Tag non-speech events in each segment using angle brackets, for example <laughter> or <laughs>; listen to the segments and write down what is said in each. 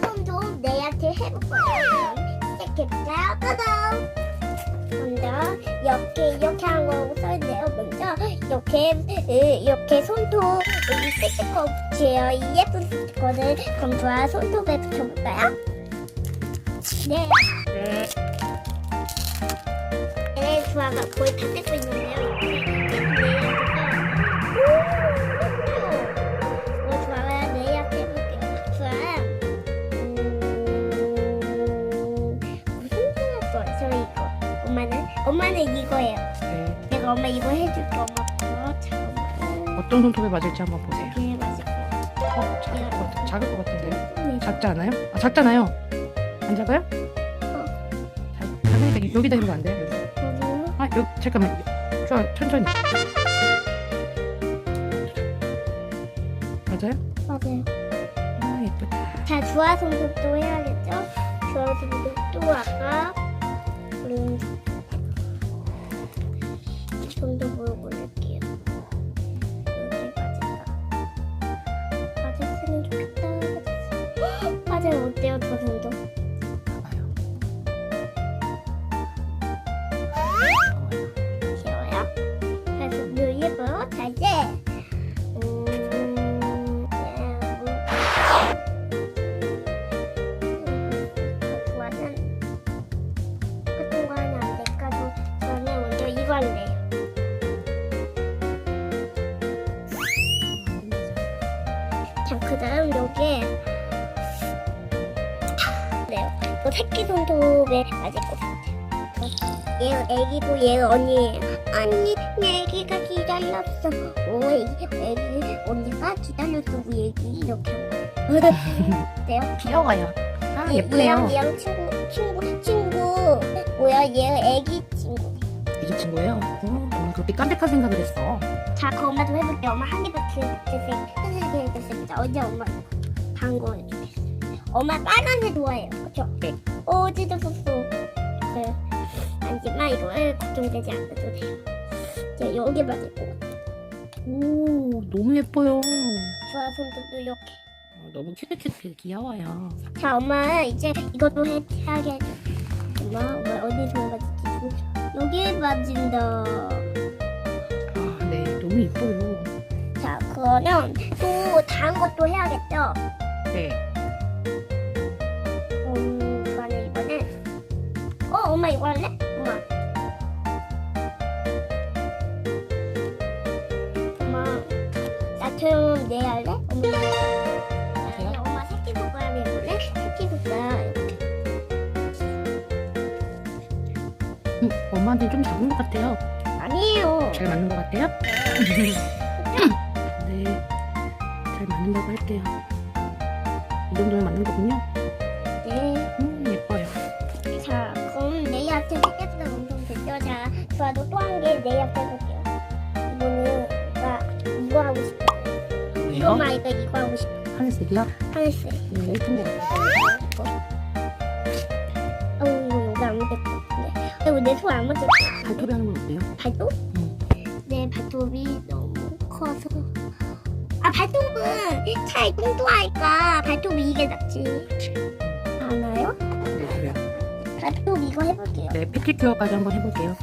손도 내한테 해볼 거야. 시작해볼까요? 먼저 이렇게 이렇게 한 거라고 써있네요. 먼저 이렇게 으, 이렇게 손톱 이 스티커 붙여요. 이 예쁜 스티커를 그럼 좋아 손톱에 붙여볼까요? 네. 네. 네, 좋아가 거의 다 뜯고 있는데요. 엄마 이거 해줄게. 엄마 그거 잠깐만. 어떤 손톱에 맞을지 한번 보세요. 이게 맞을 거야. 어, 작을 것, 같, 작을 것 같은데요? 네. 작지 않아요? 아, 작잖아요. 안 작아요? 작, 작으니까 여기다 해보면 안 돼요? 여기. 그리고 아, 여기, 잠깐만. 좋아, 천천히. 맞아요? 맞아요. 아, 예쁘다. 자, 주화 손톱도 해야겠죠? 주화 손톱도 아까 음, 손톱으로 고를게요. 여기 맞을까? 맞았으면 좋겠다. 맞았어. <gasps> 자, 그 다음 여기에 네요. 이거 새끼 손톱에 것 같아요. 얘 애기고 얘 언니 언니 내 애기가 기다렸어. 오 애기 애기 언니가 기다렸어 우리 애기 이렇게 한 거. 네요. 귀여워요. 아, 얘- 예쁘네요. 얘랑 얘랑 친구 친구 친구 뭐야 얘 애기 친구. 이게 친구예요? 어, 엄마 그렇게 깜찍한 생각을 했어. 자, 그 엄마도 해볼게. 엄마 한 개밖에 드세요. 드세요, 해줬습니다. 어제 엄마 해주겠어요. 엄마 빨간 색 좋아해요. 그쵸? 네. 오, 찢어졌어. 네. 하지만 이거는 걱정되지 않아도 돼요. 이제 여기 맞을 것 같아. 오, 너무 예뻐요. 좋아, 손톱도 이렇게. 어, 너무 큐트큐트 귀여워요. 자, 엄마 이제 이것도 해, 해야겠. 엄마, 엄마 어디서 맞을지 여기에 맞은다. 아, 네, 너무 예뻐요. 자, 그러면 또 다른 것도 해야겠죠? 네. 음, 어 엄마 이거 할래? 엄마 엄마 나 처럼 내 할래? 엄마 아니, 엄마 새끼 손가락 해볼래? 새끼 손가락 이렇게 음, 엄마한테 좀 작은 것 같아요. 아니에요 잘 맞는 것 같아요? <laughs> 네. 잘 맞는다고 할게요. 이 정도면 맞는 거군요. 네. 음, 예뻐요. 자 그럼 내일한테 새끼보다 엄청 됐죠? 자 좋아도 또 한 개 내일한테 해볼게요 이거는 나 이거 하고 이거만 이거 이거 하고 싶어 하늘색이요? 하늘색 네, 예쁜 것 같아요. 어우 이거 여기 안 맞을 것 같은데 이거 내손안 발톱이 하는 건 어때요? 발톱? 응. 내 발톱이 너무 커서 아 발톱은 차라리 뚱뚱하니까 발톱이 이게 낫지 않아요? 네, 그래요. 발톱 이거 해볼게요 네, 패티큐어까지 한번 해볼게요.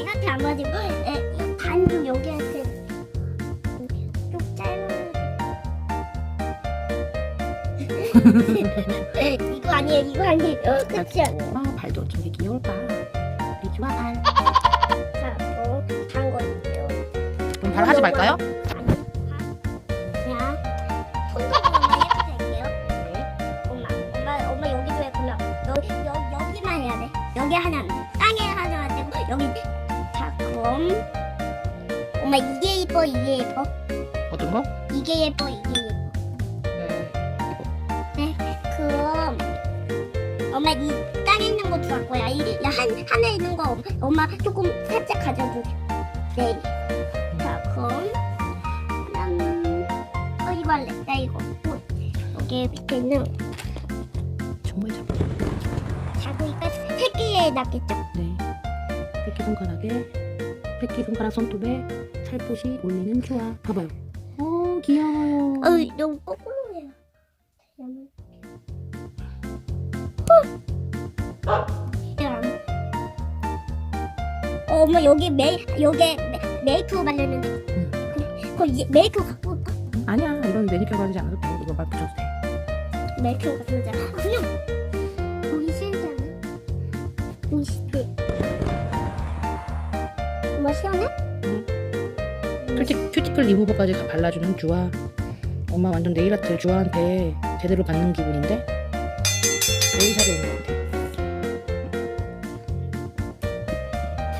얘, 얘한테 안 맞으고 에, 이 반도 여기한테 좀 짧은 <laughs> <laughs> 이거 아니에요 이거 아니에요 그렇지 않아요 아, 어 했구나. 여기, 하나. 땅에 하나 되고 여기. 자, 그럼 엄마 이게 예뻐, 이게 예뻐, 어떤 거? 이게 예뻐, 이게 예뻐. 네. 네, 그럼 엄마 이 땅에 있는 거 좋아할 거야. 이한 하늘에 있는 거 엄마 조금 살짝 가져도 돼. 네. 할래. 나 이거. 어, 여기 밑에 있는 정말 작아. 세 개에 낫겠죠? 네. 새끼 손가락에, 새끼 손가락 손톱에 살포시 올리는 좋아. 봐봐요. 오, 귀여워요. 어이 너무 뽀뽀해요. 어, 엄마 여기 메이 여기 메- 메이크업 바르는데 응. 그 이- 메이크업 갖고? 아니야, 이건 매니큐어 바르지 않아도 돼. 이거 막 붙여도 돼. 그냥 보기. 보기 싫대. 엄마 시원해? 큐티, 큐티클 리무버까지 다 발라주는 주아. 엄마 완전 네일 아트 주아한테 제대로 받는 기분인데? 네일샵에 온것 같아.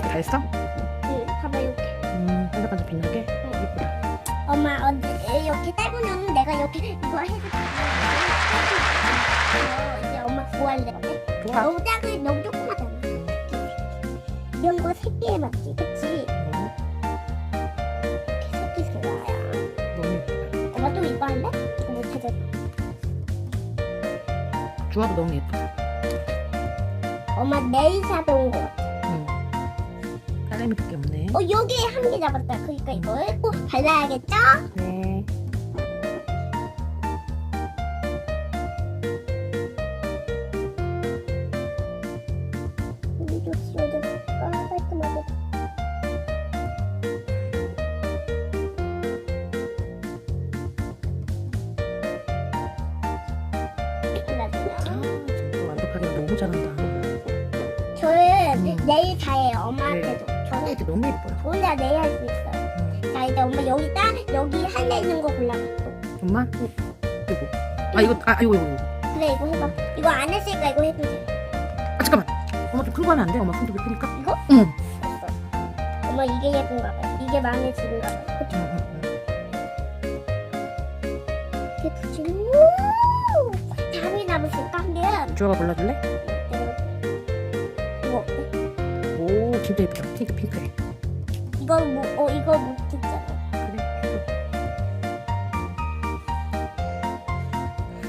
다 했어? 이제 엄마 그거 할래. 좋아. 너무 작은 너무 조그마잖아. 이런 거 새끼 해봤지, 그치? 어, 새끼 예쁘다. 엄마 또 이거 할래? 이거 못하잖아. 주아도 너무 예쁘다. 엄마 네일샵에 온 거. 응. 딸내미밖에 없네. 어 여기 한 개 잡았다. 그러니까 이걸 꼭 발라야겠죠? 네. 너무 잘한다. 저는 음. 내일 다해요. 엄마한테도. 저는 이게 너무 예뻐요. 혼자 내일 할 수 있어요. 음. 자 이제 엄마 여기다 여기 할래 있는 거 골라. 엄마? 이거. 아, 이거, 아, 이거, 이거, 이거. 그래 이거 해봐. 이거 안 했으니까 이거 해도 돼. 아, 잠깐만. 엄마 좀 큰거 하면 안 돼? 엄마 손톱이 크니까? 이거? 응. 됐어. 엄마 이게 예쁜가 봐. 이게 마음에 드는가 봐. 그쵸? 응, 응, 이렇게 붙이고 주아가 골라줄래? 이거 어때? 오, 진짜 예쁘다. 핑크, 핑크해. 이거 뭐, 어 이거 못 듣잖아. 그래.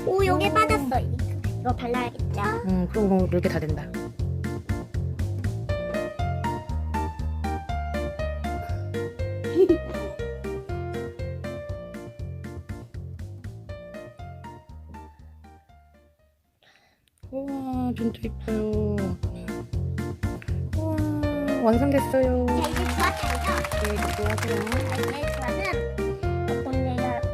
오 여기 빠졌어. 이거, 이거 발라야겠죠? 응, 그럼 이렇게 다 된다. 우와, 진짜 예뻐요. 우와, 완성됐어요. 네, 좋아하세요. 자, 이제 주화는